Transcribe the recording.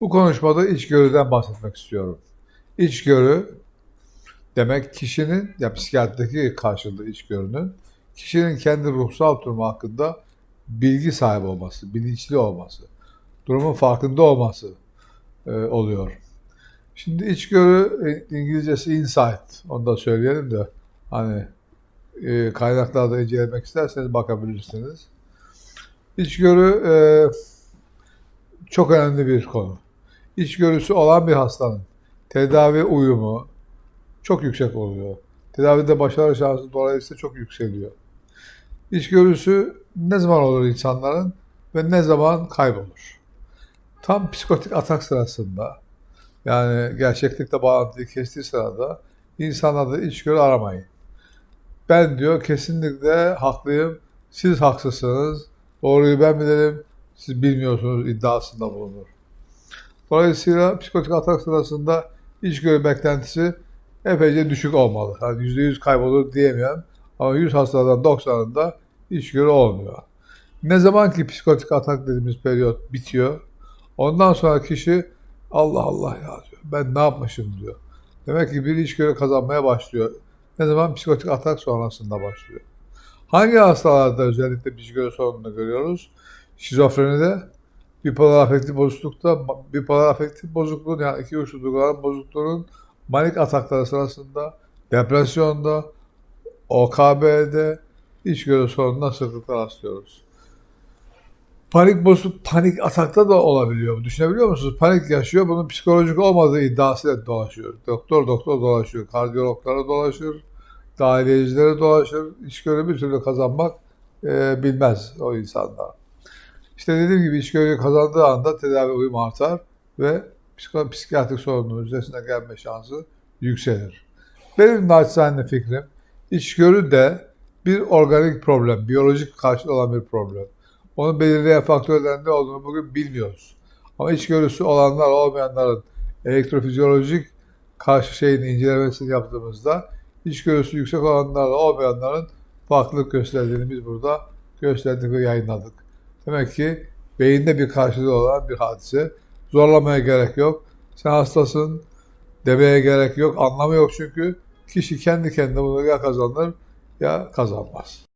Bu konuşmada içgörüden bahsetmek istiyorum. İçgörü demek kişinin, ya psikiyatrideki karşılığı içgörünün, kişinin kendi ruhsal durumu hakkında bilgi sahibi olması, bilinçli olması, durumun farkında olması e, oluyor. Şimdi içgörü e, İngilizcesi insight, onu da söyleyelim de hani e, kaynaklarda incelemek isterseniz bakabilirsiniz. İçgörü e, çok önemli bir konu. İçgörüsü olan bir hastanın tedavi uyumu çok yüksek oluyor. Tedavide başarı şansı dolayısıyla çok yükseliyor. İçgörüsü ne zaman olur insanların ve ne zaman kaybolur? Tam psikotik atak sırasında yani gerçeklikle bağlantıyı kestiği sırada insanlarda içgörü aramayın. Ben diyor kesinlikle haklıyım, siz haksızsınız, doğruyu ben bilirim, siz bilmiyorsunuz iddiasında bulunur. Dolayısıyla psikotik atak sırasında içgörü beklentisi epeyce düşük olmalı. Yani %100 kaybolur diyemem ama 100 hastadan 90'ında içgörü olmuyor. Ne zaman ki psikotik atak dediğimiz periyot bitiyor, ondan sonra kişi Allah Allah ya diyor. Ben ne yapmışım diyor. Demek ki bir içgörü kazanmaya başlıyor. Ne zaman? Psikotik atak sonrasında başlıyor. Hangi hastalarda özellikle içgörü sorununu görüyoruz? Şizofrenide, bipolar afektif bozuklukta, bipolar afektif bozukluğun yani iki uçlu duyguların bozukluğunun manik atakları sırasında, depresyonda, OKB'de içgörü sorununa sıklıkla rastlıyoruz. Panik bozuk, panik atakta da olabiliyor. Düşünebiliyor musunuz? Panik yaşıyor. Bunun psikolojik olmadığı iddiasıyla dolaşıyor. Doktor doktor dolaşıyor. Kardiyologlara dolaşır. Dahiliyecilere dolaşır. İçgörü bir türlü kazanmak e, bilmez o insanlar. İşte dediğim gibi içgörüyü kazandığı anda tedavi uyumu artar ve psikiyatrik sorunun üstesinden gelme şansı yükselir. Benim naçizane fikrim içgörü de bir organik problem, biyolojik karşılığı olan bir problem. Onu belirleyen faktörlerin ne olduğunu bugün bilmiyoruz. Ama içgörüsü olanlar olmayanların elektrofizyolojik karşı şeyini incelemesini yaptığımızda içgörüsü yüksek olanlarla olmayanların farklılık gösterdiğini biz burada gösterdik ve yayınladık. Demek ki beyinde bir karşılığı olan bir hadise. Zorlamaya gerek yok. Sen hastasın demeye gerek yok. Anlamı yok çünkü kişi kendi kendine bunu ya kazanır ya kazanmaz.